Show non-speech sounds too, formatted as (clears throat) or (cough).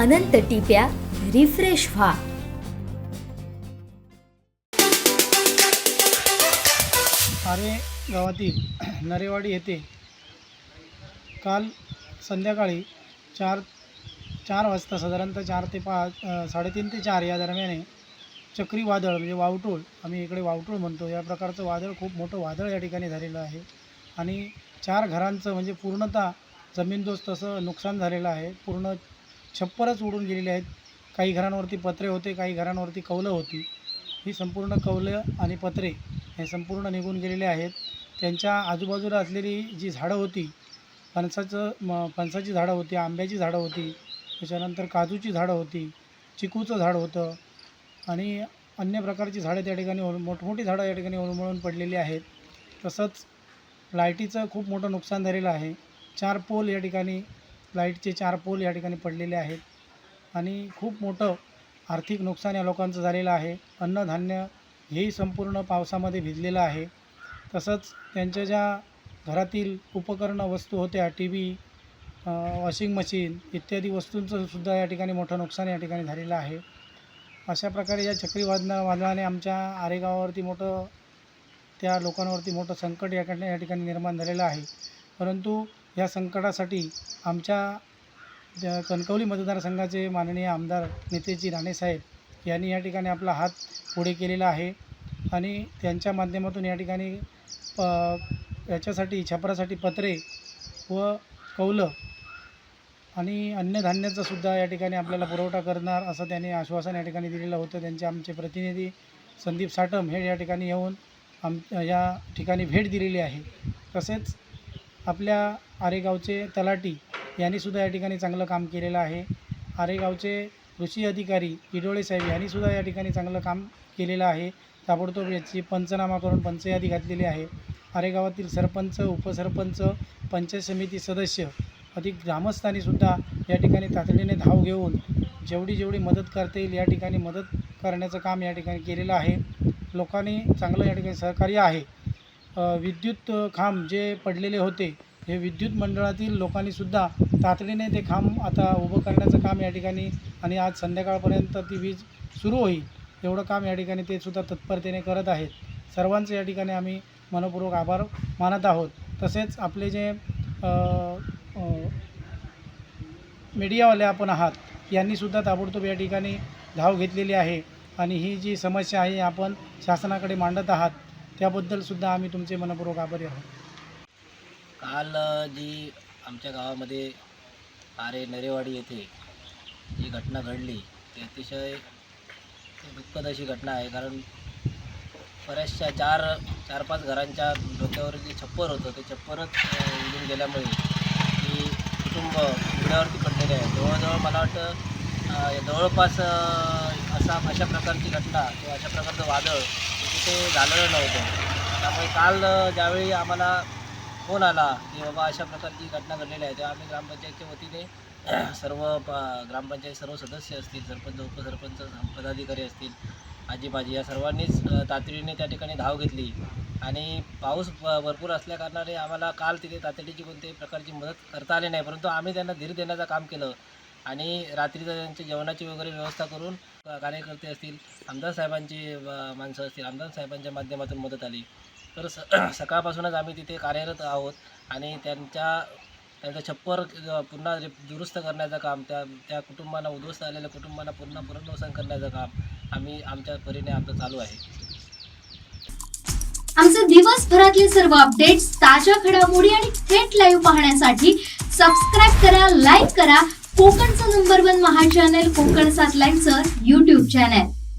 अनंत टिप्या refresh व्हा. आरे गावातील नरेवाडी येथे काल संध्याकाळी चार चार वाजता साधारणतः चार ते पाच साडेतीन ते चार या दरम्याने चक्रीवादळ म्हणजे वावटूळ आम्ही इकडे वावटूळ म्हणतो या प्रकारचं वादळ खूप मोठं वादळ या ठिकाणी झालेलं आहे. आणि चार घरांचं म्हणजे पूर्णतः जमीनदोस्त असं नुकसान झालेलं आहे. पूर्ण छप्परच उडून गेलेले आहेत. काही घरांवरती पत्रे होते काही घरांवरती कौलं होती. ही संपूर्ण कौलं आणि पत्रे हे संपूर्ण निघून गेलेले आहेत. त्यांच्या आजूबाजूला असलेली जी झाडं होती फणसाचं म फणसाची झाडं होती आंब्याची झाडं होती त्याच्यानंतर काजूची झाडं होती चिकूचं झाड होतं आणि अन्य प्रकारची झाडं त्या ठिकाणी ओल मोठमोठी झाडं या ठिकाणी ओलमळून पडलेली आहेत. तसंच लाईटीचं खूप मोठं नुकसान झालेलं आहे. चार पोल या ठिकाणी लाईटचे चार पोल या ठिकाणी पडलेले आहेत आणि खूप मोठं आर्थिक नुकसान या लोकांचं झालेलं आहे. अन्नधान्य हेही संपूर्ण पावसामध्ये भिजलेलं आहे. तसंच त्यांच्या ज्या घरातील उपकरणं वस्तू होत्या टी व्ही वॉशिंग मशीन इत्यादी वस्तूंचं सुद्धा या ठिकाणी मोठं नुकसान या ठिकाणी झालेलं आहे. अशा प्रकारे या चक्रीवादना वादळाने आमच्या आरेगावावरती मोठं त्या लोकांवरती मोठं संकट या ठिकाणी या ठिकाणी निर्माण झालेलं आहे. परंतु या संकटासाठी आमच्या ज्या कणकवली मतदारसंघाचे माननीय आमदार नेतेजी राणेसाहेब यांनी या ठिकाणी आपला हात पुढे केलेला आहे आणि त्यांच्या माध्यमातून या ठिकाणी प याच्यासाठी छपरासाठी पत्रे व कौलं आणि अन्नधान्याचा सुद्धा या ठिकाणी आपल्याला पुरवठा करणार असं त्यांनी आश्वासन या ठिकाणी दिलेलं होतं. त्यांचे आमचे प्रतिनिधी संदीप साटम हे या ठिकाणी येऊन आम या ठिकाणी भेट दिलेली आहे. तसेच आपल्या आरेगावचे तलाटी यांनीसुद्धा या ठिकाणी चांगलं काम केलेलं आहे. आरेगावचे कृषी अधिकारी इडोळे साहेब यांनीसुद्धा या ठिकाणी चांगलं काम केलेलं आहे. ताबडतोब याची पंचनामा करून पंचयादी घातलेली आहे. आरेगावातील सरपंच उपसरपंच पंचायत समिती सदस्य अधिक ग्रामस्थांनीसुद्धा या ठिकाणी तातडीने धाव घेऊन जेवढी जेवढी मदत करता येईल या ठिकाणी मदत करण्याचं काम या ठिकाणी केलेलं आहे. लोकांनी चांगलं या ठिकाणी सहकार्य आहे. विद्युत खांब जे पडलेले होते हे विद्युत मंडळातील लोकांनीसुद्धा तातडीने ते खांब आता उभं करण्याचं काम या ठिकाणी आणि आज संध्याकाळपर्यंत ती वीज सुरू होईल एवढं काम या ठिकाणी ते सुद्धा तत्परतेने करत आहेत. सर्वांचे या ठिकाणी आम्ही मनपूर्वक आभार मानत आहोत. तसेच आपले जे मीडियावाले आपण आहात यांनीसुद्धा ताबडतोब या ठिकाणी धाव घेतलेली आहे आणि ही जी समस्या आहे आपण शासनाकडे मांडत आहात त्याबद्दलसुद्धा आम्ही तुमचे मनपूर्वक आभारी आहोत. काल जी आमच्या गावामध्ये आरे नरेवाडी येथे जी घटना घडली ती अतिशय दुःखद अशी घटना आहे. कारण बऱ्याचशा चार चार पाच घरांच्या डोक्यावर जे छप्पर होतं ते छप्परच उडून गेल्यामुळे ही कुटुंब उघड्यावरती पडलेले आहे. जवळजवळ मला वाटतं जवळपास असा अशा प्रकारची घटना किंवा अशा प्रकारचं वादळ तिथे झालेलं नव्हतं. त्यामुळे काल ज्यावेळी आम्हाला फोन आला की बाबा अशा प्रकारची घटना घडलेली आहे. तेव्हा आम्ही ग्रामपंचायतच्या वतीने (clears throat) सर्व प ग्रामपंचायत सर्व सदस्य असतील सरपंच उपसरपंच पदाधिकारी असतील आजीबाजी या सर्वांनीच तातडीने त्या ठिकाणी धाव घेतली. आणि पाऊस भरपूर असल्याकारणाने आम्हाला काल तिथे तातडीची कोणत्याही प्रकारची मदत करता आली नाही. परंतु आम्ही त्यांना धीर देण्याचं काम केलं. आणि रात्रीचं त्यांच्या जेवणाची वगैरे व्यवस्था करून कार्यकर्ते असतील आमदार साहेबांची माणसं असतील आमदार साहेबांच्या माध्यमातून मदत आली. तर स (clears throat) सकाळपासूनच आम्ही तिथे कार्यरत आहोत आणि त्यांच्या त्यांचं छप्पर पुन्हा रि- दुरुस्त करण्याचं काम त्या त्या कुटुंबांना उद्ध्वस्त आलेल्या कुटुंबांना पुन्हा पुनर्वसन करण्याचं काम आम्ही आमच्या परीने आमचं चालू आहे. आमचे दिवसभरातले सर्व अपडेट्स ताज्या घडामोडी आणि थेट लाईव्ह पाहण्यासाठी सबस्क्राईब करा लाईक करा. कोकणचं नंबर वन महा चॅनल कोकण सात लाईनचं युट्यूब चॅनल